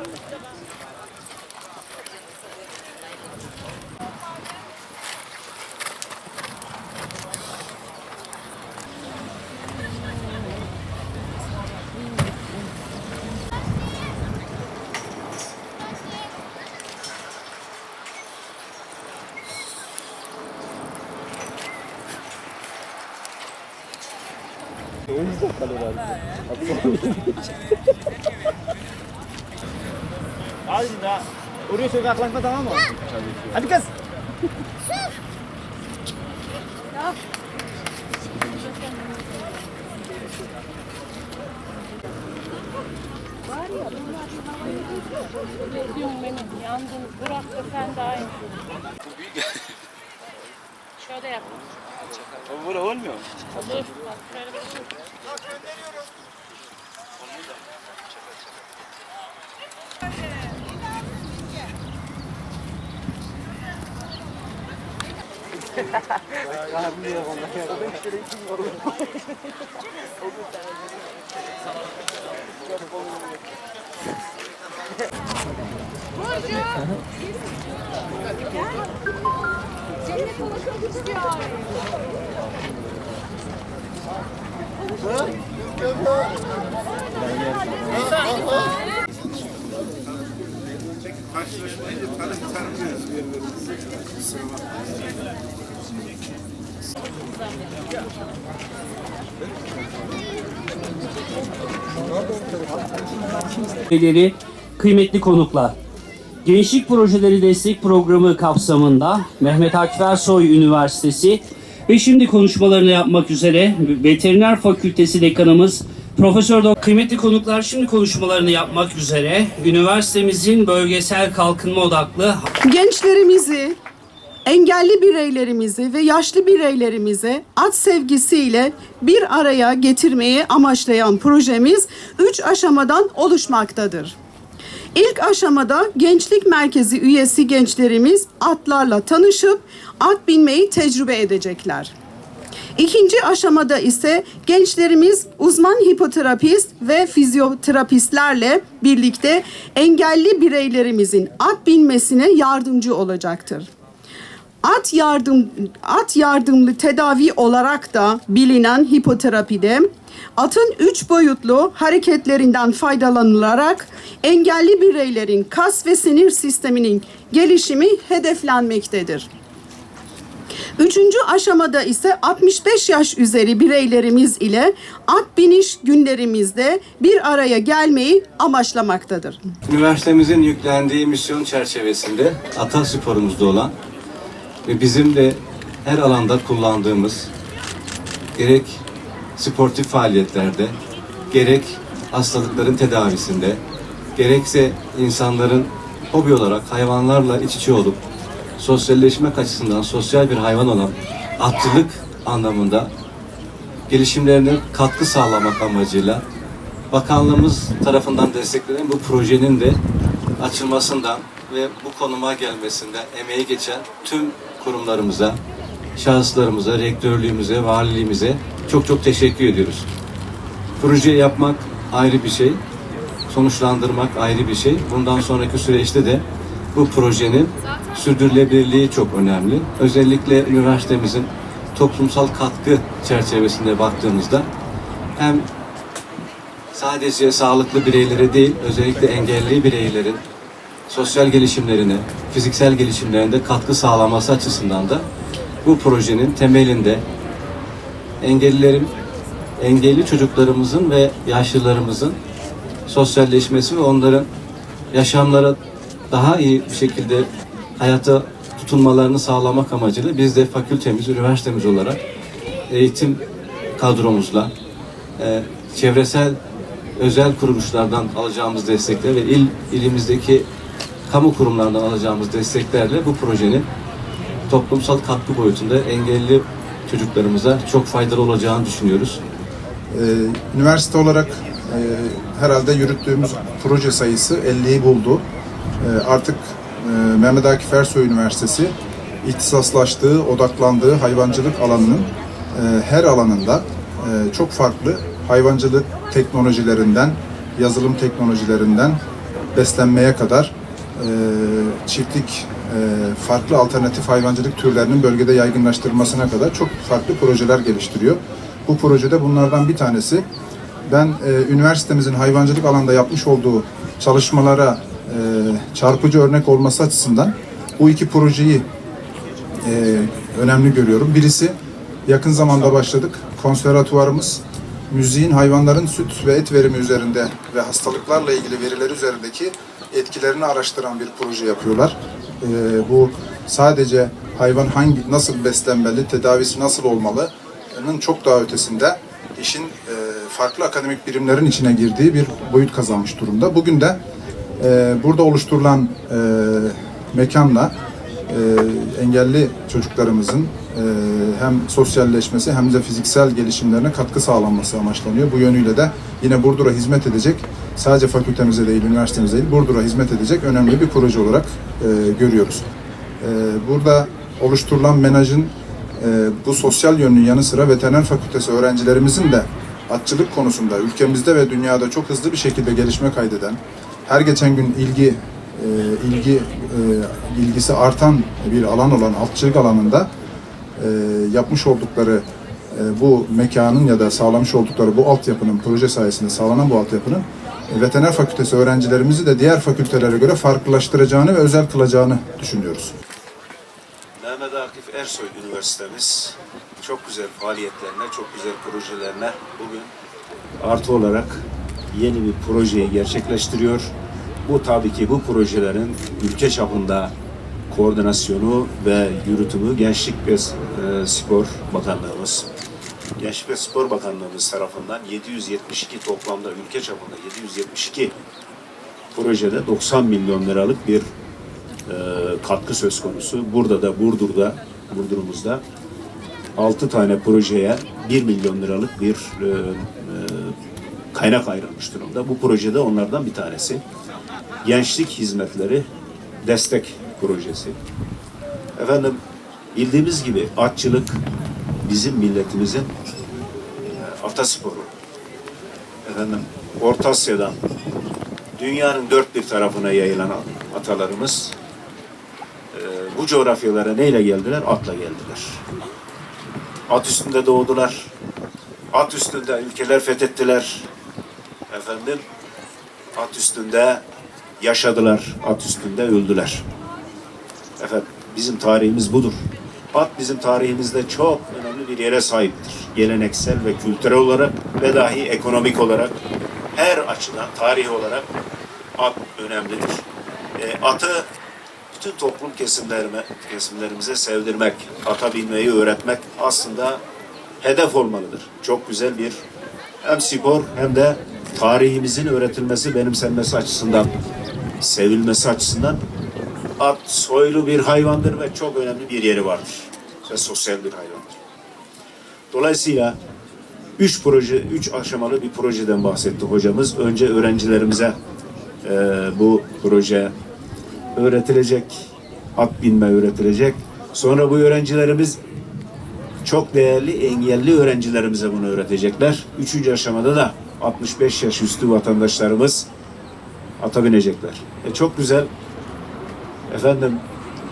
美味しかったのがある。Hadi daha. Oraya sokaklanma tamam mı? Hadi kız. Benim yandım. Burak da sen de aynı. Şöyle yap. Burada olmuyor. Dur. Bak şöyle bir şey. Burcu! Gel. Seninle konuşmak istiyor. Karşılaşmayı tanıtıyoruz üyeleri, kıymetli konuklar. Gençlik Projeleri Destek Programı kapsamında Mehmet Akif Ersoy Üniversitesi ve şimdi konuşmalarını yapmak üzere Veteriner Fakültesi Dekanımız Profesör Doktor kıymetli konuklar şimdi konuşmalarını yapmak üzere üniversitemizin bölgesel kalkınma odaklı gençlerimizi, engelli bireylerimizi ve yaşlı bireylerimizi at sevgisiyle bir araya getirmeyi amaçlayan projemiz üç aşamadan oluşmaktadır. İlk aşamada gençlik merkezi üyesi gençlerimiz atlarla tanışıp at binmeyi tecrübe edecekler. İkinci aşamada ise gençlerimiz uzman hipoterapist ve fizyoterapistlerle birlikte engelli bireylerimizin at binmesine yardımcı olacaktır. At yardım at yardımlı tedavi olarak da bilinen hipoterapide atın üç boyutlu hareketlerinden faydalanılarak engelli bireylerin kas ve sinir sisteminin gelişimi hedeflenmektedir. Üçüncü aşamada ise 65 yaş üzeri bireylerimiz ile at biniş günlerimizde bir araya gelmeyi amaçlamaktadır. Üniversitemizin yüklendiği misyon çerçevesinde ata sporumuzda olan ve bizim de her alanda kullandığımız gerek sportif faaliyetlerde, gerek hastalıkların tedavisinde, gerekse insanların hobi olarak hayvanlarla iç içe olup sosyalleşmek açısından sosyal bir hayvan olan atçılık anlamında gelişimlerine katkı sağlamak amacıyla bakanlığımız tarafından desteklenen bu projenin de açılmasından ve bu konuma gelmesinden emeği geçen tüm kurumlarımıza, şahıslarımıza, rektörlüğümüze, valiliğimize çok çok teşekkür ediyoruz. Proje yapmak ayrı bir şey, sonuçlandırmak ayrı bir şey. Bundan sonraki süreçte de bu projenin sürdürülebilirliği çok önemli. Özellikle üniversitemizin toplumsal katkı çerçevesinde baktığımızda hem sadece sağlıklı bireylere değil, özellikle engelli bireylerin sosyal gelişimlerine, fiziksel gelişimlerinde katkı sağlaması açısından da bu projenin temelinde engellilerin, engelli çocuklarımızın ve yaşlılarımızın sosyalleşmesi ve onların yaşamlara daha iyi bir şekilde hayata tutunmalarını sağlamak amacıyla biz de fakültemiz, üniversitemiz olarak eğitim kadromuzla e, çevresel özel kuruluşlardan alacağımız destekler ve il ilimizdeki kamu kurumlarından alacağımız desteklerle bu projenin toplumsal katkı boyutunda engelli çocuklarımıza çok faydalı olacağını düşünüyoruz. Ee, üniversite olarak e, herhalde yürüttüğümüz proje sayısı 50'yi buldu. Ee, artık e, Mehmet Akif Ersoy Üniversitesi ihtisaslaştığı, odaklandığı hayvancılık alanının e, her alanında e, çok farklı hayvancılık teknolojilerinden, yazılım teknolojilerinden beslenmeye kadar çiftlik, e, farklı alternatif hayvancılık türlerinin bölgede yaygınlaştırılmasına kadar çok farklı projeler geliştiriyor. Bu projede bunlardan bir tanesi ben e, üniversitemizin hayvancılık alanında yapmış olduğu çalışmalara e, çarpıcı örnek olması açısından bu iki projeyi e, önemli görüyorum. Birisi yakın zamanda başladık. Konservatuvarımız müziğin hayvanların süt ve et verimi üzerinde ve hastalıklarla ilgili veriler üzerindeki etkilerini araştıran bir proje yapıyorlar. E, bu sadece hayvan hangi nasıl beslenmeli, tedavisi nasıl olmalı'nın çok daha ötesinde işin e, farklı akademik birimlerin içine girdiği bir boyut kazanmış durumda. Bugün de e, burada oluşturulan e, mekanla e, engelli çocuklarımızın e, hem sosyalleşmesi hem de fiziksel gelişimlerine katkı sağlanması amaçlanıyor. Bu yönüyle de yine Burdur'a hizmet edecek, sadece fakültemize değil, üniversitemize değil, Burdur'a hizmet edecek önemli bir proje olarak e, görüyoruz. E, burada oluşturulan menajın e, bu sosyal yönünün yanı sıra veteriner fakültesi öğrencilerimizin de atçılık konusunda ülkemizde ve dünyada çok hızlı bir şekilde gelişme kaydeden, her geçen gün ilgi e, ilgi e, ilgisi artan bir alan olan atçılık alanında e, yapmış oldukları e, bu mekanın ya da sağlamış oldukları bu altyapının proje sayesinde sağlanan bu altyapının e, veteriner fakültesi öğrencilerimizi de diğer fakültelere göre farklılaştıracağını ve özel kılacağını düşünüyoruz. Mehmet Akif Ersoy Üniversitemiz çok güzel faaliyetlerine, çok güzel projelerine bugün artı olarak yeni bir projeyi gerçekleştiriyor. Bu tabii ki bu projelerin ülke çapında koordinasyonu ve yürütümü Gençlik ve e, Spor Bakanlığımız, Gençlik ve Spor Bakanlığımız tarafından 772 toplamda ülke çapında 772 projede 90 milyon liralık bir e, katkı söz konusu. Burada da Burdur'da, Burdur'umuzda 6 tane projeye 1 milyon liralık bir e, kaynak ayrılmış durumda. Bu projede onlardan bir tanesi. Gençlik Hizmetleri Destek Projesi. Efendim bildiğimiz gibi atçılık bizim milletimizin e, atasporu. Efendim Orta Asya'dan dünyanın dört bir tarafına yayılan atalarımız e, bu coğrafyalara neyle geldiler? Atla geldiler. At üstünde doğdular. At üstünde ülkeler fethettiler. Efendim, at üstünde yaşadılar. At üstünde öldüler. Efendim, bizim tarihimiz budur. At bizim tarihimizde çok önemli bir yere sahiptir. Geleneksel ve kültürel olarak ve dahi ekonomik olarak her açıdan tarih olarak at önemlidir. E, atı bütün toplum kesimlerime, kesimlerimize sevdirmek, ata binmeyi öğretmek aslında hedef olmalıdır. Çok güzel bir hem spor hem de tarihimizin öğretilmesi, benimsenmesi açısından, sevilmesi açısından at soylu bir hayvandır ve çok önemli bir yeri vardır. Ve sosyal bir hayvandır. Dolayısıyla üç proje, üç aşamalı bir projeden bahsetti hocamız. Önce öğrencilerimize e, bu proje öğretilecek, at binme öğretilecek. Sonra bu öğrencilerimiz çok değerli engelli öğrencilerimize bunu öğretecekler. Üçüncü aşamada da 65 yaş üstü vatandaşlarımız ata binecekler. E çok güzel. Efendim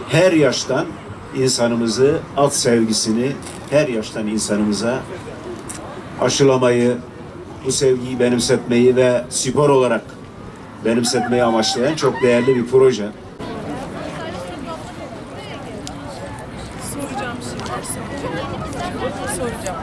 her yaştan insanımızı, at sevgisini her yaştan insanımıza aşılamayı, bu sevgiyi benimsetmeyi ve spor olarak benimsetmeyi amaçlayan çok değerli bir proje. Soracağım şimdi. Soracağım.